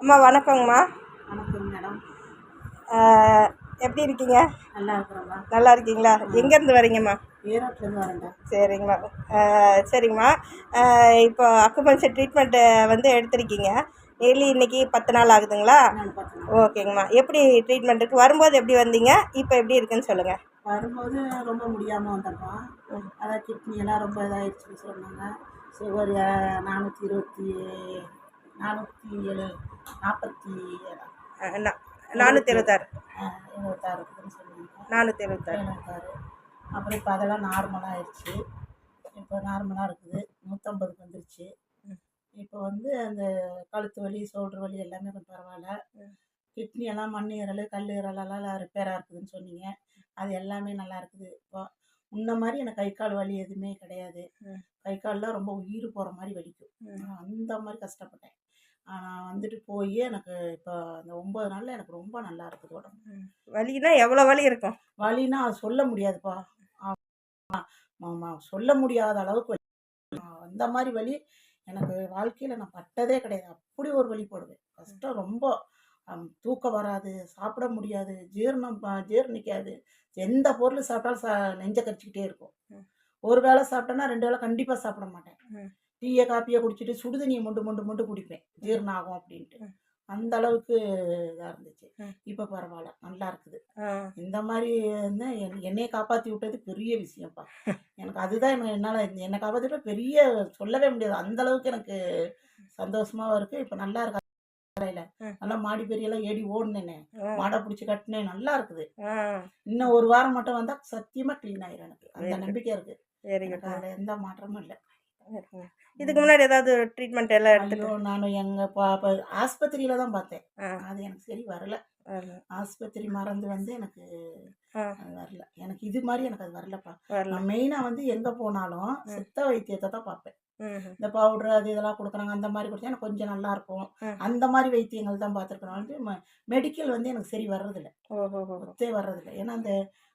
அம்மா வணக்கங்கம்மா வணக்கம் மேடம். எப்படி இருக்கீங்க? நல்லா இருக்கிறோம்மா. நல்லா இருக்கீங்களா? எங்கேருந்து வரீங்கம்மா? ஈரோட்டிலேருந்து வரேன்டா. சரிங்கம்மா. சரிங்கம்மா. இப்போ அக்குபஞ்சர் ட்ரீட்மெண்ட்டு வந்து எடுத்திருக்கீங்க. டெய்லி இன்னைக்கு பத்து நாள் ஆகுதுங்களா? ஓகேங்கம்மா. எப்படி ட்ரீட்மெண்ட்டுக்கு வரும்போது எப்படி வந்தீங்க? இப்போ எப்படி இருக்குன்னு சொல்லுங்கள் வரும்போது ரொம்ப முடியாமல் வந்தப்பா அதான் கிட்னி எல்லாம் ரொம்ப இதாகிடுச்சுன்னு சொன்னாங்க. சுகர் நானூற்றி இருபத்தி நானூற்றி ஏழு நாற்பத்தி நானூற்றி எழுபத்தாறு எழுபத்தாறு இருக்குதுன்னு சொன்னாங்க நானூற்றி எழுபத்தாறு எழுபத்தாறு அப்புறம் இப்போ அதெல்லாம் நார்மலாக ஆயிடுச்சு. இப்போ நார்மலாக இருக்குது. நூற்றம்பதுக்கு வந்துருச்சு. இப்போ வந்து அந்த கழுத்து வலி ஷோல்டர் வலி எல்லாமே கொஞ்சம் பரவாயில்ல. கிட்னி எல்லாம் மண்ணீரல் கல்லீரல் எல்லாம் ரிப்பேராக இருக்குதுன்னு சொன்னீங்க. அது எல்லாமே நல்லா இருக்குது. இப்போ முன்ன மாதிரி எனக்கு கை கால் வலி எதுவுமே கிடையாது. கை கால்லாம் ரொம்ப உயிர் போகிற மாதிரி வலிக்கும். அந்த மாதிரி கஷ்டப்பட்டேன். ஆனால் வந்துட்டு போய் எனக்கு இப்போ அந்த ஒம்பது நாளில் எனக்கு ரொம்ப நல்லா இருக்குது உடம்பு. வலினா எவ்வளோ வலி இருக்கும்? வலின்னா அது சொல்ல முடியாதுப்பா. ஆமா சொல்ல முடியாத அளவுக்கு வலி. அந்த மாதிரி வலி எனக்கு வாழ்க்கையில் நான் பட்டதே கிடையாது. அப்படி ஒரு வலி போடுவேன் கஷ்டம் ரொம்ப. தூக்கம் வராது சாப்பிட முடியாது ஜீரணம் ஜீரணிக்காது. எந்த பொருள் சாப்பிட்டாலும் சா நெஞ்ச கடிச்சிக்கிட்டே இருக்கும். ஒரு வேளை சாப்பிட்டேன்னா ரெண்டு வேளை கண்டிப்பாக சாப்பிட மாட்டேன். டீயை காப்பியை குடிச்சிட்டு சுடுதண்ணியை மொண்டு மொண்டு மொண்டு குடிப்பேன். ஜீரணம் ஆகும் அப்படின்ட்டு. அந்த அளவுக்கு இதாக இருந்துச்சு. இப்போ பரவாயில்ல. நல்லா இருக்குது. இந்த மாதிரி வந்து என் என்னையை காப்பாற்றி விட்டது பெரிய விஷயம்ப்பா. எனக்கு அதுதான் என்னால் என்னை காப்பாற்றி விட்ட பெரிய சொல்லவே முடியாது. அந்த அளவுக்கு எனக்கு சந்தோஷமாவும் இருக்குது இப்போ நல்லா இருக்கு. நல்லா மாடி பெரியெல்லாம் ஏடி ஓடினேனே. மாடை பிடிச்சி கட்டினேன். நல்லா இருக்குது. இன்னும் ஒரு வாரம் மட்டும் வந்தால் சத்தியமாக க்ளீன் ஆயிரும் எனக்கு. அந்த. நம்பிக்கை அதில் எந்த மாற்றமும் இல்லை. இதுக்கு முன்னாடி ஏதாவது ட்ரீட்மெண்ட் எல்லாம் எடுத்துட்டு ஐயோ நான் எங்கள் பா ஆஸ்பத்திரியில் தான் பார்த்தேன். அது எனக்கு சரி வரல. ஆஸ்பத்திரி மருந்து வந்து எனக்கு வரல. எனக்கு இது மாதிரி எனக்கு அது வரலப்பா. வரல. நான் மெயினாக வந்து எங்கே போனாலும் சித்த வைத்தியத்தை தான் பார்ப்பேன். இந்த பவுட்ரு அது இதெல்லாம் கொடுக்குறாங்க அந்த மாதிரி கொடுத்தா எனக்கு கொஞ்சம் நல்லா இருக்கும். அந்த மாதிரி வைத்தியங்கள் தான் பார்த்துருக்கணும் வந்து மெடிக்கல் வந்து எனக்கு சரி வர்றதில்ல. ஒத்தே வர்றதில்ல. ஏன்னா அந்த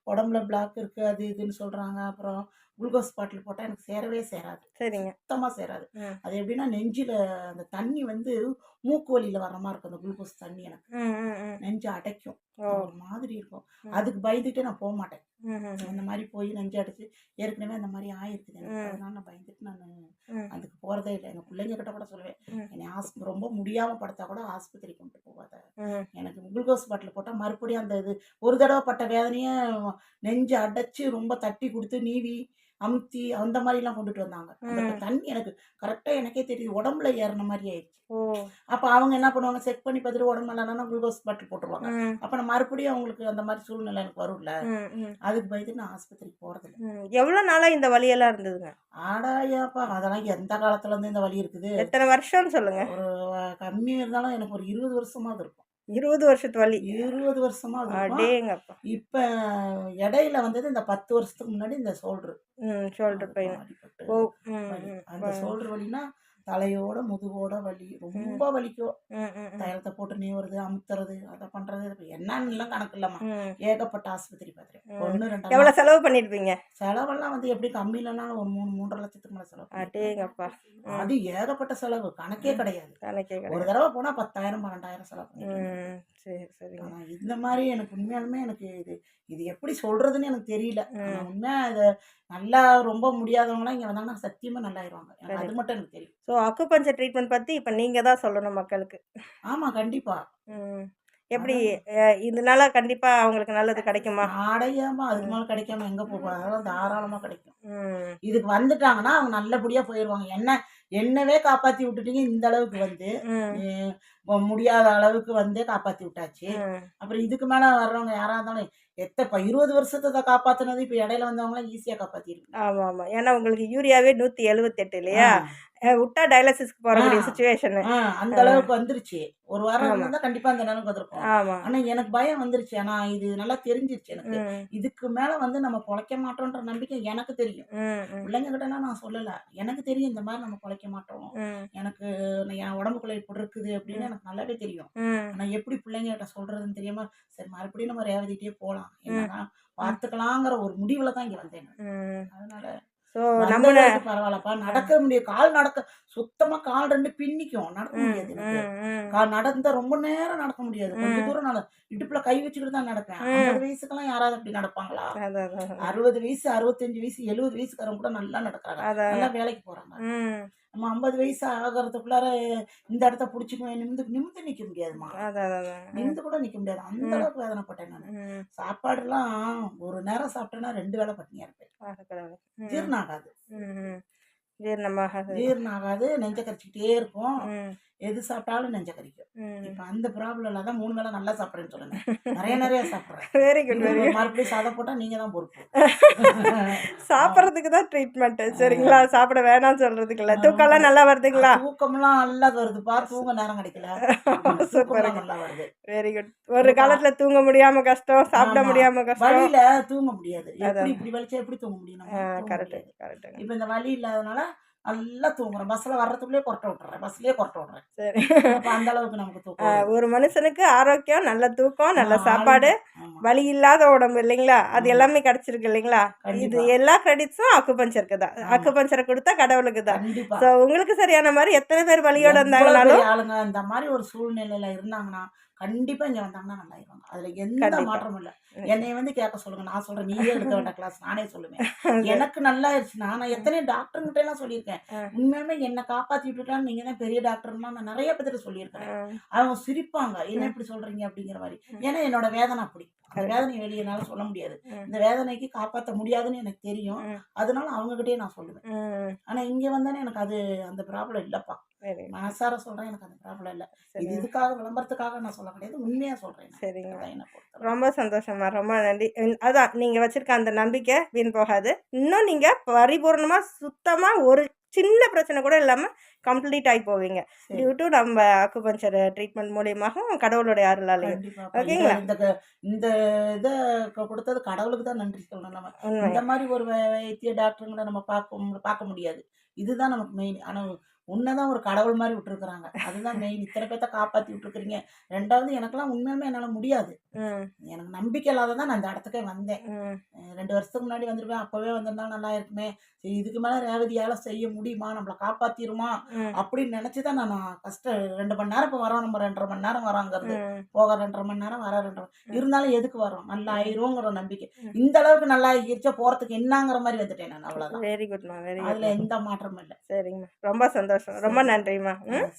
உடம்புல பிளாக் இருக்குது அது இதுன்னு சொல்கிறாங்க அப்புறம் குளுக்கோஸ் பாட்டில் போட்டால் எனக்கு சேரவே சேராது சரிங்க சுத்தமாக சேராது. அது எப்படின்னா நெஞ்சில் அந்த தண்ணி வந்து மூக்கு வலியில் வர்ற மாதிரி இருக்கும் அந்த குளுக்கோஸ் தண்ணி எனக்கு. நெஞ்சு அடைக்கும் ஒரு மாதிரி இருக்கும். அதுக்கு பயந்துட்டு நான் போக மாட்டேன். அந்த மாதிரி போய் நெஞ்சு அடைச்சு ஏற்கனவே அந்த மாதிரி ஆயிருக்குது எனக்கு. அதனால நான் பயந்துட்டு நான். அதுக்கு போகிறதே இல்லை எங்கள் பிள்ளைங்க கிட்ட கூட சொல்லுவேன். என்னை ஆஸ் ரொம்ப முடியாமல் படுத்தா கூட ஆஸ்பத்திரிக்கு கொண்டு போகாத. எனக்கு குளுக்கோஸ் பாட்டில் போட்டால் மறுபடியும் அந்த இது ஒரு தடவை பட்ட வேதனையே நெஞ்சு அடைச்சி ரொம்ப தட்டி கொடுத்து நீவி அமுத்தி அந்த மாதிரிலாம் கொண்டுட்டு வந்தாங்க. அந்த. தண்ணி எனக்கு கரெக்டாக எனக்கே தெரியுது உடம்புல ஏறின மாதிரி ஆயிடுச்சு. அப்போ அவங்க என்ன பண்ணுவாங்க? செக் பண்ணி பார்த்துட்டு உடம்பு இல்லைன்னா குளுக்கோஸ் பாட்டில் போட்டுருவாங்க. அப்போ நான் மறுபடியும் அவங்களுக்கு அந்த மாதிரி சூழ்நிலை எனக்கு வரும்ல. அதுக்கு பயந்து நான் ஆஸ்பத்திரிக்கு போகிறதில்ல ம். எவ்வளோ நாளாக இந்த வலியெல்லாம் இருந்ததுங்க? ஆடாயாப்பா. அதெல்லாம் எந்த காலத்துலேருந்து இந்த வலி இருக்குது? எத்தனை வருஷம்னு சொல்லுங்க. ஒரு கம்மி இருந்தாலும் எனக்கு ஒரு இருபது வருஷமாவது இருக்கும். இருபது வருஷத்து வலி. இருபது இருக்கும் அடேங்கப்பா. இப்போ இடையில வந்தது இந்த பத்து வருஷத்துக்கு முன்னாடி இந்த சோல்டர் ம் ஷோல்டர் பெயின் அந்த சோல்டர் வலினா தலையோட முதுகோட வலி ரொம்ப வலிக்கும். தைலத்தை போட்டு நீவுறது அமுத்துறது அதை பண்றது இது என்னன்னுலாம் கணக்கு இல்லம்மா. ஏகப்பட்ட ஆஸ்பத்திரி பார்த்துருக்கேன். ஒன்று ரெண்டு எவ்வளோ செலவு பண்ணியிருப்பீங்க? செலவெல்லாம் வந்து எப்படி கம்மி இல்லைனாலும் ஒரு மூணு மூன்றரை லட்சத்துக்கு மேலே செலவு. அது ஏகப்பட்ட செலவு. கணக்கே கிடையாது. கணக்கே ஒரு தடவை போனால் பத்தாயிரம் பன்னெண்டாயிரம் செலவு சரி ஆனா இந்த மாதிரி எனக்கு உண்மையாலுமே எனக்கு இது இது எப்படி சொல்றதுன்னு எனக்கு தெரியல. ஆனா உண்மையா இது நல்லா ரொம்ப முடியாதவங்களாம் இங்க வந்தாங்கன்னா சத்தியமா நல்லாயிருவாங்க. அது மட்டும் எனக்கு தெரியும். ஸோ அக்குபஞ்சர் ட்ரீட்மெண்ட் பற்றி இப்போ நீங்கள் தான் சொல்லணும் மக்களுக்கு. ஆமா கண்டிப்பா. ம். எப்படி இதனால கண்டிப்பாக அவங்களுக்கு நல்லது கிடைக்குமா? அடையாம அதுக்கு மேல கிடைக்காம எங்க போகும் அதெல்லாம் தாராளமா கிடைக்கும். இதுக்கு வந்துட்டாங்கன்னா அவங்க நல்லபடியா போயிடுவாங்க என்ன என்னவே காப்பாத்தி விட்டுட்டீங்க இந்த அளவுக்கு வந்து. இப்ப முடியாத அளவுக்கு வந்து காப்பாத்தி விட்டாச்சு. அப்புறம் இதுக்கு மேல வர்றவங்க யாரா இருந்தாலும் எத்தப்ப இருபது வருஷத்தை காப்பாத்துனது இப்ப இடையில வந்தவங்களாம் ஈஸியா காப்பாத்திருக்கு ஆமாம் ஆமாம். ஏன்னா உங்களுக்கு யூரியாவே நூற்றி எழுபத்தெட்டு இல்லையா? விட்டா டயாலிசிஸ்க்கு போகக்கூடிய ஆ. சுச்சுவேஷனு அந்த அளவுக்கு வந்துருச்சு. ஒரு வாரம் இருந்தா கண்டிப்பா அந்த நிலைமைக்கு வந்திருக்கும். ஆனா எனக்கு பயம் வந்துருச்சு. ஆனா இது நல்லா தெரிஞ்சிருச்சு எனக்கு. இதுக்கு மேல வந்து நம்ம பொழைக்க மாட்டோம்ன்ற நம்பிக்கை எனக்கு தெரியும். பிள்ளைங்க கிட்டலாம் நான் சொல்லல. எனக்கு தெரியும் இந்த மாதிரி நம்ம பொழைக்க மாட்டோம். எனக்கு என் உடம்புக்குள்ள இப்படி இருக்குது அப்படின்னு எனக்கு நல்லாவே தெரியும். ஆனா எப்படி பிள்ளைங்க கிட்ட சொல்றதுன்னு தெரியாம சரி மறுபடியும் நம்ம ரேவதிட்டே போலாம். என்னன்னா பார்த்துக்கலாங்கிற ஒரு முடிவுல தான் இங்க வந்தேன் அதனால ஸோ நம்ம பரவாயில்லப்பா நடக்க முடியும் கால் நடக்க சுத்தமா கால் ரெண்டு பின்னிக்கும். நடக்க முடியாது. கால் நடந்தா ரொம்ப நேரம் நடக்க முடியாது. கொஞ்ச ம். தூரம் நட இடுப்புல கை வச்சுக்கிட்டு தான் நடப்பேன். ஐம்பது வயசுக்கெல்லாம் யாராவது அப்படி நடப்பாங்களா? அறுபது வயசு அறுபத்தஞ்சு வயசு எழுபது வயசுக்காரங்க கூட நல்லா நடக்கிறாங்க. நல்லா வேலைக்கு போறாங்க. நம்ம ஐம்பது வயசு ஆகிறதுக்குள்ளார இந்த இடத்த பிடிச்சிக்குவேன் நிமிந்து நிமிந்து நிக்க முடியாதுமா. நிமிந்து கூட நிக்க முடியாது அந்த. அளவுக்கு வேதனைப்பட்டேன் நான் சாப்பாடுலாம் ஒரு நேரம் சாப்பிட்டேன்னா ரெண்டு வேளை பட்டினியா இருப்பேன். ஜீரணம் ஆகாது. ஜீரணமாகாது ஜீரணம் ஆகாது நெஞ்ச கரிச்சிக்கிட்டே இருக்கும். எது சாப்பிட்டாலும் நெஞ்ச கரிக்கும். இப்ப அந்த ப்ராப்ளம் தான் மூணு வேளை நல்லா சாப்பிட்றேன்னு சொல்லுங்க. நிறைய நிறைய சாப்பிட்றேன். வெரி குட் வெரி மறுபடியும் சாதம் போட்டா நீங்க தான் பொறுப்பு. சாப்பிட்றதுக்கு தான் ட்ரீட்மெண்ட் சரிங்களா? சாப்பிட வேணாம்னு சொல்றதுக்கு இல்ல தூக்கம்லாம் நல்லா வருதுங்களா? தூக்கம்லாம் நல்லா வருது பார் தூங்க நேரம் கிடைக்கல. தூக்கம்லாம் நல்லா வருது. வெரி குட் ஒரு காலத்துல தூங்க முடியாம கஷ்டம் சாப்பிட ஆமா. முடியாம கஷ்டம். வழியில தூங்க முடியாது. எப்படி இப்படி வலிச்சா எப்படி தூங்க முடியும்? கரெக்ட். கரெக்ட் இப்ப இந்த வலி இல்லாதனால நல்லா தூங்குறேன். பஸ்ல வர்றதுக்குள்ளே கொரட்டை விட்டுறேன். பஸ்லயே கொரட்டை விடுறேன் சரி. அப்ப அந்த அளவுக்கு நமக்கு தூக்கம். ஒரு மனுஷனுக்கு ஆரோக்கியம் நல்ல தூக்கம் நல்ல சாப்பாடு. வலி இல்லாத உடம்பு இல்லைங்களா? அது. எல்லாமே கிடைச்சிருக்கு இல்லைங்களா? இது எல்லா கிரெடிட்ஸும் அக்குபஞ்சருக்கு தான். அக்குபஞ்சரை கொடுத்தா கடவுளுக்கு தான். ஸோ உங்களுக்கு சரியான மாதிரி எத்தனை பேர் வலியோட எவ்வளவு இருந்தாங்கனாலும் ஆளுங்க? இந்த மாதிரி ஒரு சூழ்நிலையில இருந்தாங்கன்னா கண்டிப்பா இங்க வந்தாங்கன்னா நல்லா இருவாங்க அதுல எந்த. மாற்றமும் இல்ல. ம். என்னைய வந்து கேட்க சொல்லுங்க. நான் சொல்றேன். நீயே எடுக்க வேண்டாம் கிளாஸ் நானே சொல்லுவேன். எனக்கு நல்லா ஆயிடுச்சுன்னா நான் எத்தனையோ டாக்டர்கிட்ட எல்லாம் சொல்லியிருக்கேன். உண்மையுமே என்ன காப்பாத்தி விட்டுட்டான்னு நீங்க தான் பெரிய டாக்டர்னா நான் நிறைய பேர்கிட்ட சொல்லியிருக்கேன் அவங்க சிரிப்பாங்க. என்ன இப்படி சொல்றீங்க அப்படிங்கிற மாதிரி. ஏன்னா என்னோட வேதனை அப்படி. அந்த. வேதனை வெளியே என்னால சொல்ல முடியாது. இந்த வேதனைக்கு காப்பாத்த முடியாதுன்னு எனக்கு தெரியும். அதனால அவங்க கிட்டயே நான் சொல்லுவேன். ஆனா இங்க வந்தானே எனக்கு அது அந்த ப்ராப்ளம் இல்லப்பா. சரி. மனசார சொல்றேன் எனக்கு அந்த ப்ராப்ளம் இல்ல. இது இதுக்காக விளம்பரத்துக்காக நான் சொல்ல கிடையாது உண்மையா சொல்றேன் நான். சரிங்க. ரொம்ப சந்தோஷமா ரொம்ப நன்றி. அதான் நீங்கள் வச்சிருக்க அந்த நம்பிக்கை வீண் போகாது. இன்னும் நீங்கள் பரிபூர்ணமாக சுத்தமாக ஒரு சின்ன பிரச்சனை கூட இல்லாமல் கம்ப்ளீட் ஆகி போவீங்க. டியூ டு நம்ம அக்குபஞ்சர் ட்ரீட்மெண்ட் மூலியமாகவும் கடவுளுடைய அருளாலையும். ஓகேங்களா? இந்த இந்த இதை கொடுத்தது கடவுளுக்கு தான் நன்றி சொல்லணும் நம்ம. இந்த மாதிரி ஒரு வைத்திய டாக்டருங்களை நம்ம பார்க்க பார்க்க முடியாது. இதுதான் நமக்கு மெயின் ஆனா உன்னதான் ஒரு கடவுள் மாதிரி விட்டுருக்குறாங்க. அதுதான் மெயின் இத்தனை பேர்த்த காப்பாத்தி விட்டுருக்குறீங்க. ரெண்டாவது எனக்கெல்லாம் உண்மையுமே என்னால முடியாது. எனக்கு நம்பிக்கை இல்லாத தான் நான் இந்த இடத்துக்கே வந்தேன். ரெண்டு வருஷத்துக்கு முன்னாடி வந்திருப்பேன். அப்பவே வந்திருந்தா நல்லா இருக்குமே. சரி இதுக்கு மேல ரேவதியால செய்ய முடியுமா? நம்மளை காப்பாத்திருமா? அப்படின்னு நினைச்சுதான் நான் கஷ்டம் ரெண்டு மணி நேரம் இப்போ வரோம். நம்ம ரெண்டரை மணி நேரம் வரோங்கிறது. போக ரெண்டரை மணி நேரம் வர ரெண்டரை மணி- இருந்தாலும் எதுக்கு வரோம்? நல்லா ஆயிருங்கிற நம்பிக்கை. இந்த அளவுக்கு நல்லா ஆகிருச்சா? போறதுக்கு என்னங்கிற மாதிரி வந்துட்டேன் நான். அவ்வளவுதான். வெரி வெரி அதுல குட் எந்த மாற்றமும் இல்லை. சரிங்கம்மா. ரொம்ப சந்தோஷம். ரொம்ப நன்றிம்மா. ம்?